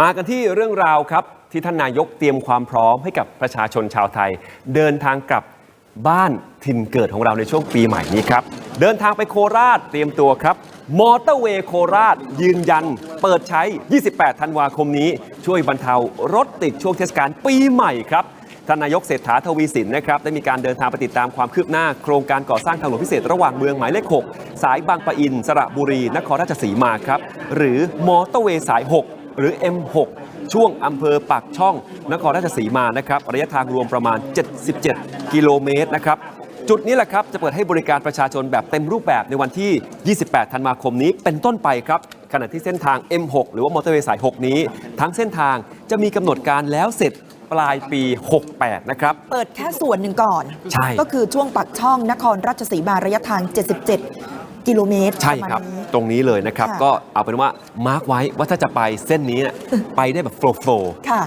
มากันที่เรื่องราวครับ ที่ท่านนายกเตรียมความพร้อมให้กับประชาชนชาวไทย เดินทางกลับบ้านถิ่นเกิดของเราในช่วงปีใหม่นี้ครับ เดินทางไปโคราชเตรียมตัวครับ มอเตอร์เวย์โคราช ยืนยัน เปิดใช้ 28 ธันวาคมนี้ ช่วยบรรเทารถติดช่วงเทศกาลปีใหม่ครับท่านนายกเศรษฐาทวีสินนะครับได้มีการเดินทางไปติดตามความคืบหน้า โครงการก่อสร้างทางหลวงพิเศษระหว่างเมืองหมายเลข 6 สายบางปะอิน สระบุรี นครราชสีมาครับ หรือมอเตอร์เวย์สาย 6 หรือ M6 ช่วงอำเภอปากช่อง นครราชสีมานะครับระยะทางรวมประมาณ 77 กิโลเมตรนะครับจุดนี้แหละครับ จะเปิดให้บริการประชาชนแบบเต็มรูปแบบในวันที่ 28 ธันวาคมนี้เป็นต้นไปครับ ขณะที่เส้นทาง M6 หรือว่ามอเตอร์เวย์สาย 6 นี้ ทั้งเส้นทางจะมีกำหนดการแล้วเสร็จปลายปี 68 นะครับ เปิดแค่ส่วนหนึ่งก่อน ใช่ ก็คือช่วงปักช่องนครราชสีมาระยะทาง 77 กิโลเมตรใช่ปะมาณครับนี้ ตรงนี้เลยนะครับ ค่ะ ก็เอาเป็นว่ามาร์กไว้ว่าถ้าจะไปเส้นนี้เนี่ยไปได้แบบโฟล์ค่ะ